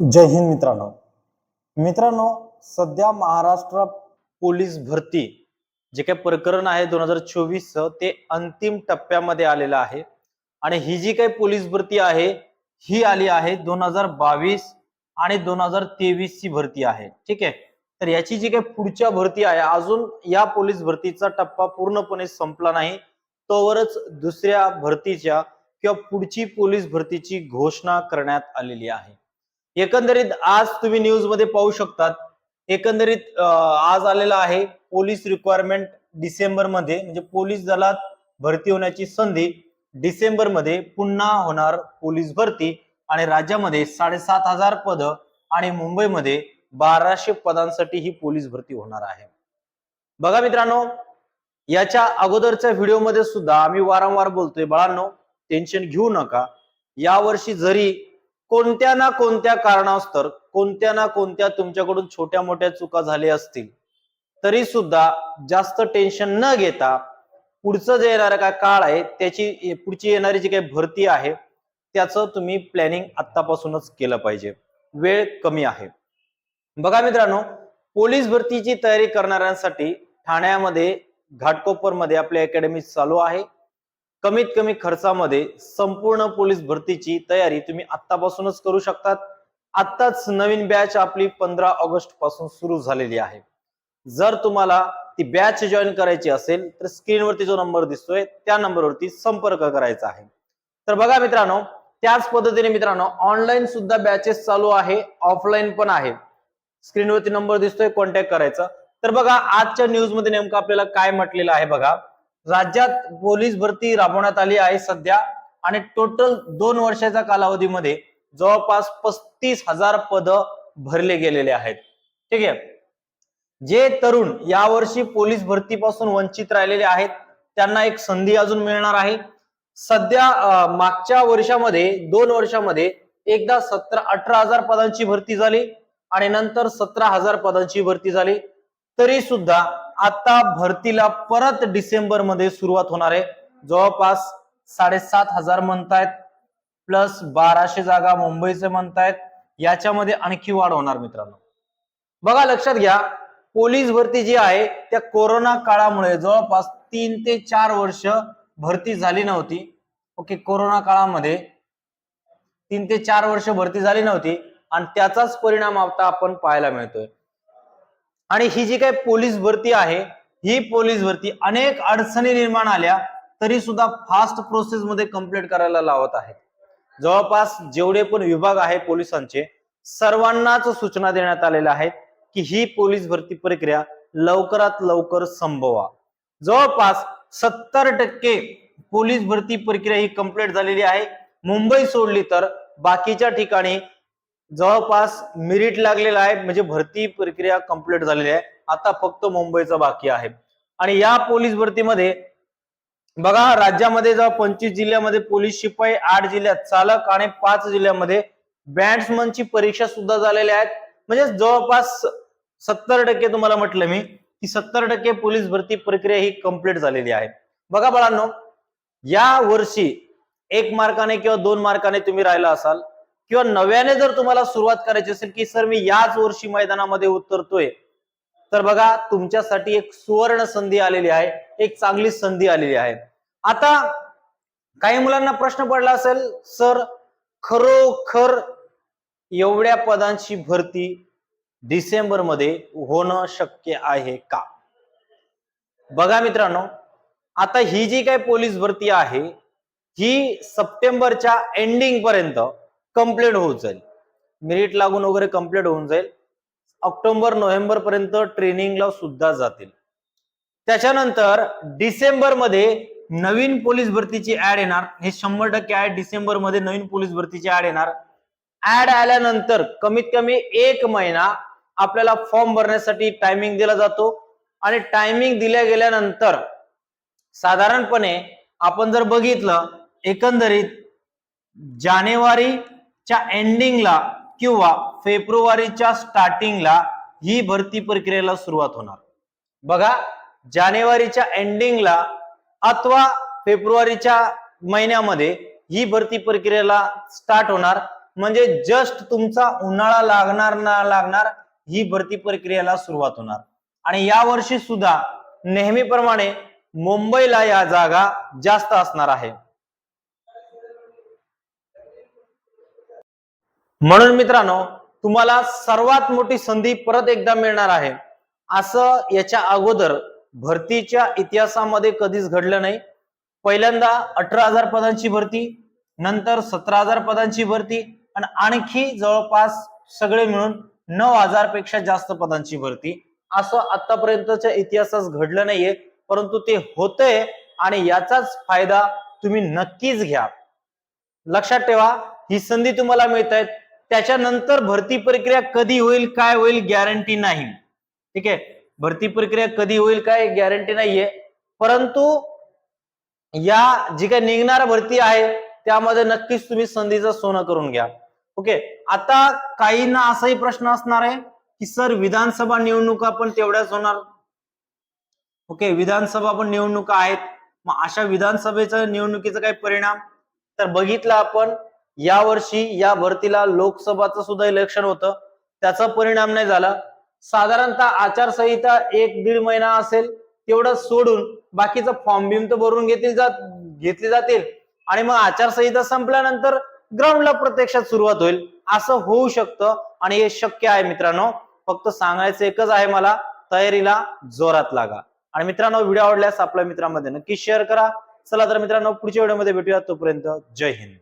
जय हिंद मित्रांनो. मित्रांनो सध्या महाराष्ट्र पोलीस भरती जे काही प्रकरण आहे दोन हजार चोवीस ते अंतिम टप्प्यामध्ये आलेलं आहे. आणि ही जी काही पोलीस भरती आहे ही आली आहे दोन हजार बावीस आणि दोन हजार तेवीस ची भरती आहे. ठीक आहे? तर याची जी काही पुढच्या भरती आहे अजून या पोलीस भरतीचा टप्पा पूर्णपणे संपला नाही. तोवरच दुसऱ्या भरतीच्या किंवा पुढची पोलीस भरतीची घोषणा करण्यात आलेली आहे. एकंदरीत आज तुम्ही न्यूजमध्ये पाहू शकतात. एकंदरीत आज आलेला आहे पोलीस रिक्वायरमेंट डिसेंबरमध्ये म्हणजे पोलीस दलात भरती होण्याची संधी डिसेंबरमध्ये पुन्हा होणार पोलीस भरती आणि राज्यामध्ये साडेसात हजार पद आणि मुंबईमध्ये बाराशे पदांसाठी ही पोलीस भरती होणार आहे. बघा मित्रांनो याच्या अगोदरच्या व्हिडिओमध्ये सुद्धा आम्ही वारंवार बोलतोय बाळांनो टेन्शन घेऊ नका. यावर्षी जरी कोणत्या ना कोणत्या कारणास्तर कोणत्या ना कोणत्या तुमच्याकडून छोट्या मोठ्या चुका झाल्या असतील तरी सुद्धा जास्त टेन्शन न घेता पुढचं जे येणारा काय काळ आहे त्याची पुढची येणारी जी काही भरती आहे त्याचं तुम्ही प्लॅनिंग आत्तापासूनच केलं पाहिजे. वेळ कमी आहे. बघा मित्रांनो पोलीस भरतीची तयारी करणाऱ्यांसाठी ठाण्यामध्ये घाटकोपरमध्ये आपली अकॅडमी चालू आहे. कमीत कमी खर्चामध्ये संपूर्ण पोलीस भरतीची तयारी तुम्ही आतापासूनच करू शकतात. आत्ताच नवीन बॅच आपली पंधरा ऑगस्टपासून सुरू झालेली आहे. जर तुम्हाला ती बॅच जॉईन करायची असेल तर स्क्रीनवरती जो नंबर दिसतोय त्या नंबरवरती संपर्क करायचा आहे. तर बघा मित्रांनो त्याच पद्धतीने मित्रांनो ऑनलाईन सुद्धा बॅचेस चालू आहे ऑफलाईन पण आहे. स्क्रीनवरती नंबर दिसतोय कॉन्टॅक्ट करायचा. तर बघा आजच्या न्यूजमध्ये नेमकं आपल्याला काय म्हटलेलं आहे बघा. राज्यात पोलीस भरती राबवण्यात आली आहे सध्या. आणि टोटल दोन वर्षाच्या कालावधीमध्ये जवळपास पस्तीस हजार पद भरले गेलेले आहेत. ठीक आहे? जे तरुण यावर्षी पोलीस भरतीपासून वंचित राहिलेले आहेत त्यांना एक संधी अजून मिळणार आहे. सध्या मागच्या वर्षामध्ये दोन वर्षामध्ये एकदा सतरा अठरा हजार पदांची भरती झाली आणि नंतर सतरा हजार पदांची भरती झाली. तरी सुद्धा आता भरतीला परत डिसेंबरमध्ये सुरुवात होणार आहे. जवळपास साडेसात हजार म्हणतायत प्लस बाराशे जागा मुंबईचे म्हणतायत. याच्यामध्ये आणखी वाढ होणार मित्रांनो. बघा लक्षात घ्या पोलीस भरती जी आहे त्या कोरोना काळामुळे जवळपास तीन ते चार वर्ष भरती झाली नव्हती. ओके कोरोना काळामध्ये तीन ते चार वर्ष भरती झाली नव्हती. आणि त्याचाच परिणाम आता आपण पाहायला मिळतोय. आणि ही जी काही पोलीस भरती आहे ही पोलीस भरती अनेक अडचणी निर्माण आल्या तरी सुद्धा फास्ट प्रोसेस मध्ये कंप्लीट करायला लावत आहे जवळपास जेवढे पण विभाग आहे पोलिसांचे सर्वांनाच सूचना देण्यात आलेल्या आहेत की ही पोलीस भरती प्रक्रिया लवकरात लवकर संभवा जवळपास सत्तर टक्के पोलीस भरती प्रक्रिया ही कंप्लीट झालेली आहे. मुंबई सोडली तर बाकीच्या ठिकाणी जवळपास मिरिट लागलेला आहे म्हणजे भरती प्रक्रिया कंप्लीट झालेली आहे. आता फक्त मुंबईचा बाकी आहे. आणि या पोलीस भरतीमध्ये बघा राज्यामध्ये जेव्हा पंचवीस जिल्ह्यामध्ये पोलीस शिपाई आठ जिल्ह्यात चालक आणि पाच जिल्ह्यामध्ये बॅट्समनची परीक्षा सुद्धा झालेल्या आहेत. म्हणजे जवळपास सत्तर टक्के तुम्हाला म्हटलं मी की सत्तर टक्के पोलीस भरती प्रक्रिया ही कंप्लीट झालेली आहे. बघा बाळांनो या वर्षी एक मार्काने किंवा दोन मार्काने तुम्ही राहिला असाल किंवा नव्याने जर तुम्हाला सुरुवात करायची असेल की सर मी याच वर्षी मैदानामध्ये उतरतोय. तर बघा तुमच्यासाठी एक सुवर्ण संधी आलेली आहे एक चांगली संधी आलेली आहे. आता काही मुलांना प्रश्न पडला असेल सर खरोखर एवढ्या पदांची भरती डिसेंबरमध्ये होणं शक्य आहे का? बघा मित्रांनो आता ही जी काही पोलीस भरती आहे ही सप्टेंबरच्या एंडिंग पर्यंत कंप्लेंट होत जाईल. मेरिट लागून वगैरे कंप्लेंट होऊन जाईल. ऑक्टोबर नोव्हेंबर पर्यंत ट्रेनिंगला सुद्धा जातील. त्याच्यानंतर डिसेंबरमध्ये नवीन पोलीस भरतीची ऍड येणार. हे शंभर टक्के ऍड डिसेंबरमध्ये नवीन पोलीस भरतीची ऍड येणार. ऍड आल्यानंतर कमीत कमी एक महिना आपल्याला फॉर्म भरण्यासाठी टायमिंग दिला जातो. आणि टायमिंग दिल्या गेल्यानंतर साधारणपणे आपण जर बघितलं एकंदरीत जानेवारी च्या एंडिंगला किंवा फेब्रुवारीच्या स्टार्टिंगला ही भरती प्रक्रियेला सुरुवात होणार. बघा जानेवारीच्या एंडिंगला अथवा फेब्रुवारीच्या महिन्यामध्ये ही भरती प्रक्रियेला स्टार्ट होणार. म्हणजे जस्ट तुमचा उन्हाळा लागणार ना लागणार ही भरती प्रक्रियेला सुरुवात होणार. आणि या वर्षी सुद्धा नेहमीप्रमाणे मुंबईला या जागा जास्त असणार आहे. म्हणून मित्रांनो तुम्हाला सर्वात मोठी संधी परत एकदा मिळणार आहे. असं याच्या अगोदर भरतीच्या इतिहासामध्ये कधीच घडलं नाही. पहिल्यांदा अठरा हजार पदांची भरती नंतर सतरा हजार पदांची भरती आणि आणखी जवळपास सगळे मिळून नऊ हजारपेक्षा जास्त पदांची भरती. असं आतापर्यंतच्या इतिहासात घडलं नाहीये परंतु ते होतंय आणि याचाच फायदा तुम्ही नक्कीच घ्या. लक्षात ठेवा ही संधी तुम्हाला मिळत आहेत त्याच्यानंतर भरती प्रक्रिया कधी होईल काय होईल गॅरंटी नाही. ठीक आहे? भरती प्रक्रिया कधी होईल काय गॅरंटी नाहीये. परंतु या जी काही निघणार भरती आहे त्यामध्ये नक्कीच तुम्ही संधीचं सोनं करून घ्या. ओके? आता काहींना असाही प्रश्न असणार आहे की सर विधानसभा निवडणुका पण तेवढ्याच होणार. ओके? विधानसभा पण निवडणुका आहेत. मग अशा विधानसभेचा निवडणुकीचा काही परिणाम तर बघितलं आपण. यावर्षी या भरतीला लोकसभाचं सुद्धा इलेक्शन होतं. त्याचा परिणाम नाही झाला. साधारणतः आचारसंहिता एक दीड महिना असेल तेवढं सोडून बाकीचं फॉर्म बिम तर भरून घेतली जात घेतले जातील. आणि मग आचारसंहिता संपल्यानंतर ग्राउंडला प्रत्यक्षात सुरुवात होईल. असं होऊ शकतं आणि हे शक्य आहे मित्रांनो. फक्त सांगायचं एकच आहे मला तयारीला जोरात लागा. आणि मित्रांनो व्हिडिओ आवडल्यास आपल्या मित्रांमध्ये नक्की शेअर करा. चला तर मित्रांनो पुढच्या व्हिडिओमध्ये भेटूया तोपर्यंत जय हिंद.